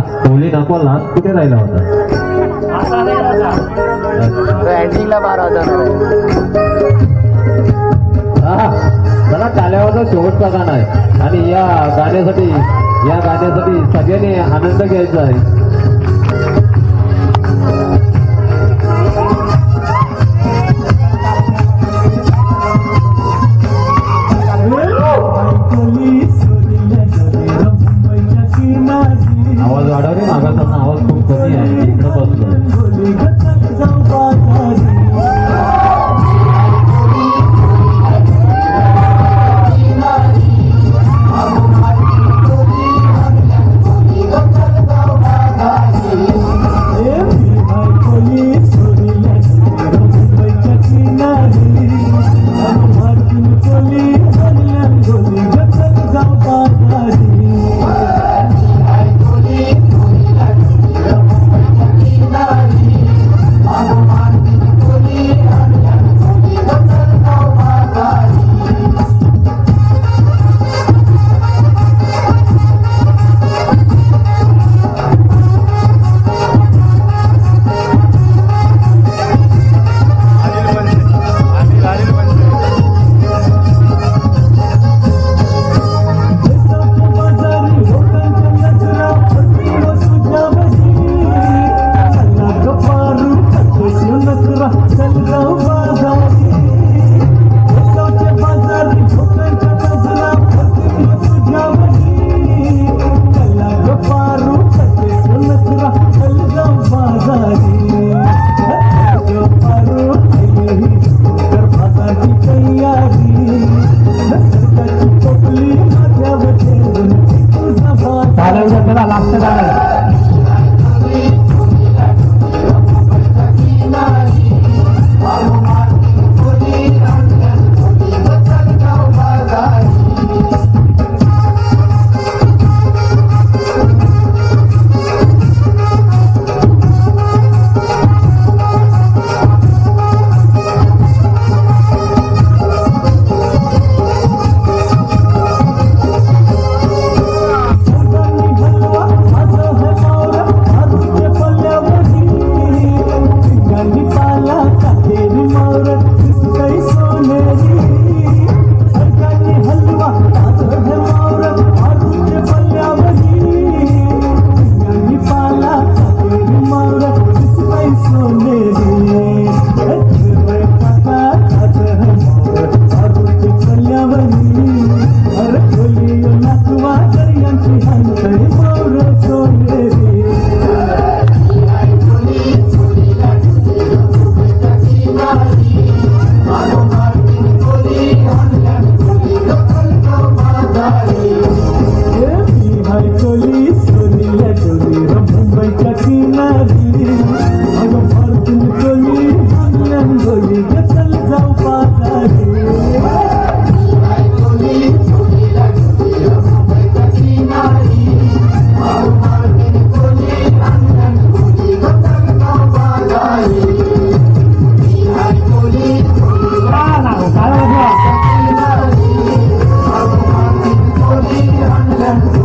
Kohli last कुठे राहिला होता. एंडिंगला बारा हजार हा चला काल्यावरचा शेवटचा गाणं आहे. आणि या गाण्यासाठी या गाण्यासाठी सगळ्यांनी आनंद घ्यायचा आहे. Yeah.